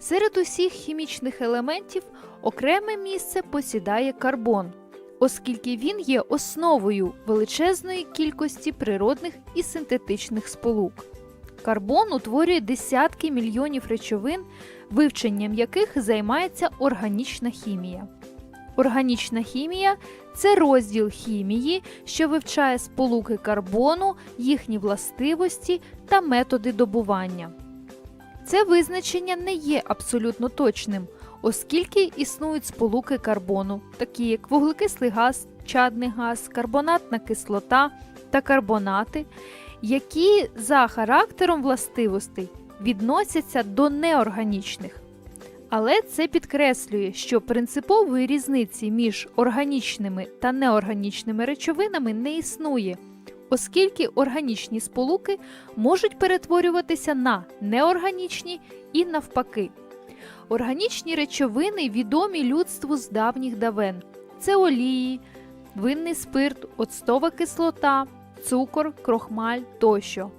Серед усіх хімічних елементів окреме місце посідає карбон, оскільки він є основою величезної кількості природних і синтетичних сполук. Карбон утворює десятки мільйонів речовин, вивченням яких займається органічна хімія. Органічна хімія це розділ хімії, що вивчає сполуки карбону, їхні властивості та методи добування. Це визначення не є абсолютно точним, оскільки існують сполуки карбону, такі як вуглекислий газ, чадний газ, карбонатна кислота та карбонати, які за характером властивостей відносяться до неорганічних. Але це підкреслює, що принципової різниці між органічними та неорганічними речовинами не існує, оскільки органічні сполуки можуть перетворюватися на неорганічні і навпаки. Органічні речовини відомі людству з давніх давен: це олії, винний спирт, оцтова кислота, цукор, крохмаль тощо.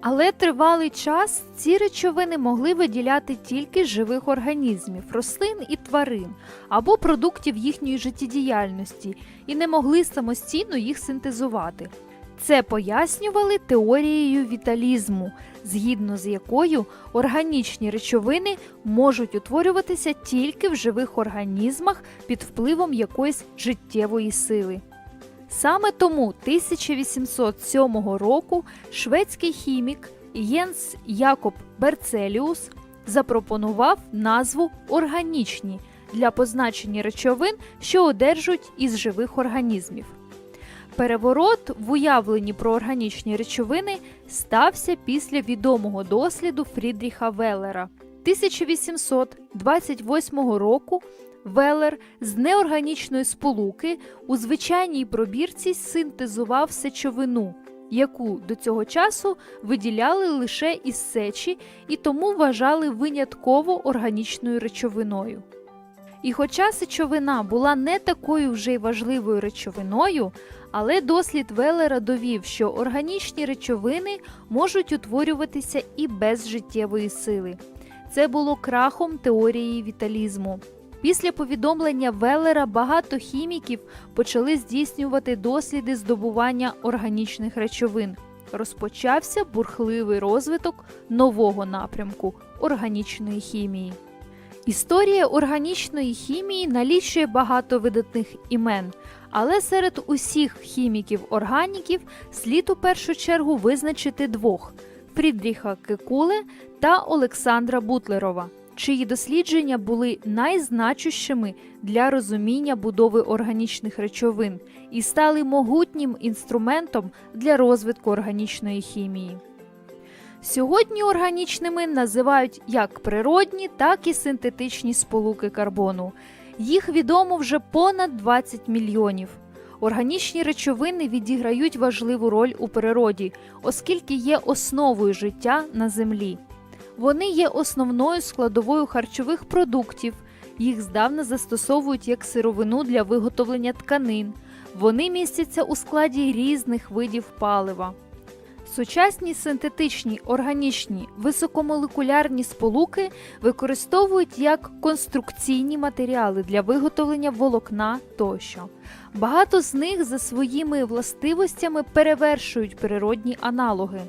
Але тривалий час ці речовини могли виділяти тільки живих організмів, рослин і тварин або продуктів їхньої життєдіяльності і не могли самостійно їх синтезувати. Це пояснювали теорією віталізму, згідно з якою органічні речовини можуть утворюватися тільки в живих організмах під впливом якоїсь життєвої сили. Саме тому 1807 року шведський хімік Єнс Якоб Берцеліус запропонував назву органічні для позначення речовин, що одержують із живих організмів. Переворот в уявленні про органічні речовини стався після відомого досліду Фрідріха Веллера. 1828 року Веллер з неорганічної сполуки у звичайній пробірці синтезував сечовину, яку до цього часу виділяли лише із сечі і тому вважали винятково органічною речовиною. І хоча сечовина була не такою вже й важливою речовиною, але дослід Веллера довів, що органічні речовини можуть утворюватися і без життєвої сили. Це було крахом теорії віталізму. Після повідомлення Веллера багато хіміків почали здійснювати досліди здобування органічних речовин. Розпочався бурхливий розвиток нового напрямку органічної хімії. Історія органічної хімії налічує багато видатних імен, але серед усіх хіміків-органіків слід у першу чергу визначити двох: Фрідріха Кекуле та Олександра Бутлерова, чиї дослідження були найзначущими для розуміння будови органічних речовин і стали могутнім інструментом для розвитку органічної хімії. Сьогодні органічними називають як природні, так і синтетичні сполуки карбону. Їх відомо вже понад 20 мільйонів. Органічні речовини відіграють важливу роль у природі, оскільки є основою життя на землі. Вони є основною складовою харчових продуктів, їх здавна застосовують як сировину для виготовлення тканин. Вони містяться у складі різних видів палива. Сучасні синтетичні органічні високомолекулярні сполуки використовують як конструкційні матеріали для виготовлення волокна тощо. Багато з них за своїми властивостями перевершують природні аналоги.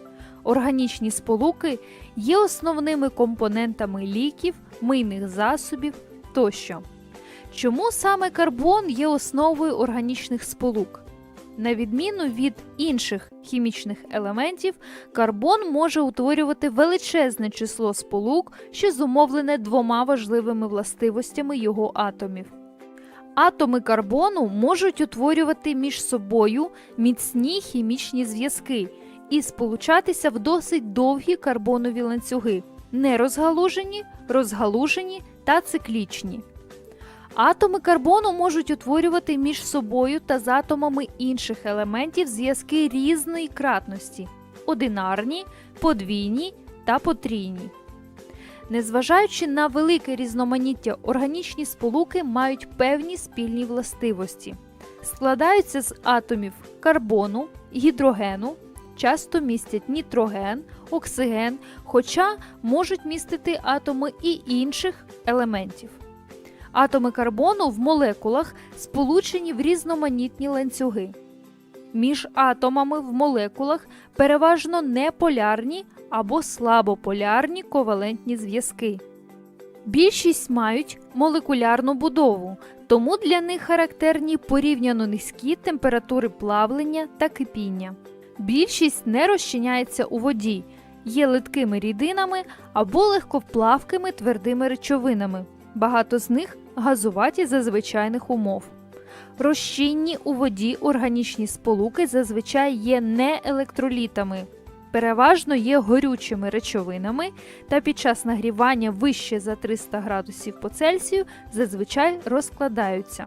Органічні сполуки є основними компонентами ліків, мийних засобів тощо. Чому саме карбон є основою органічних сполук? На відміну від інших хімічних елементів, карбон може утворювати величезне число сполук, що зумовлене двома важливими властивостями його атомів. Атоми карбону можуть утворювати між собою міцні хімічні зв'язки і сполучатися в досить довгі карбонові ланцюги, нерозгалужені, розгалужені та циклічні. Атоми карбону можуть утворювати між собою та з атомами інших елементів зв'язки різної кратності одинарні, подвійні та потрійні. Незважаючи на велике різноманіття, органічні сполуки мають певні спільні властивості. Складаються з атомів карбону, гідрогену, часто містять нітроген, оксиген, хоча можуть містити атоми і інших елементів. Атоми карбону в молекулах сполучені в різноманітні ланцюги. Між атомами в молекулах переважно неполярні або слабополярні ковалентні зв'язки. Більшість мають молекулярну будову, тому для них характерні порівняно низькі температури плавлення та кипіння. Більшість не розчиняється у воді, є литкими рідинами або легковплавкими твердими речовинами. Багато з них газуваті за звичайних умов. Розчинні у воді органічні сполуки зазвичай є не електролітами, переважно є горючими речовинами та під час нагрівання вище за 300 градусів по Цельсію зазвичай розкладаються.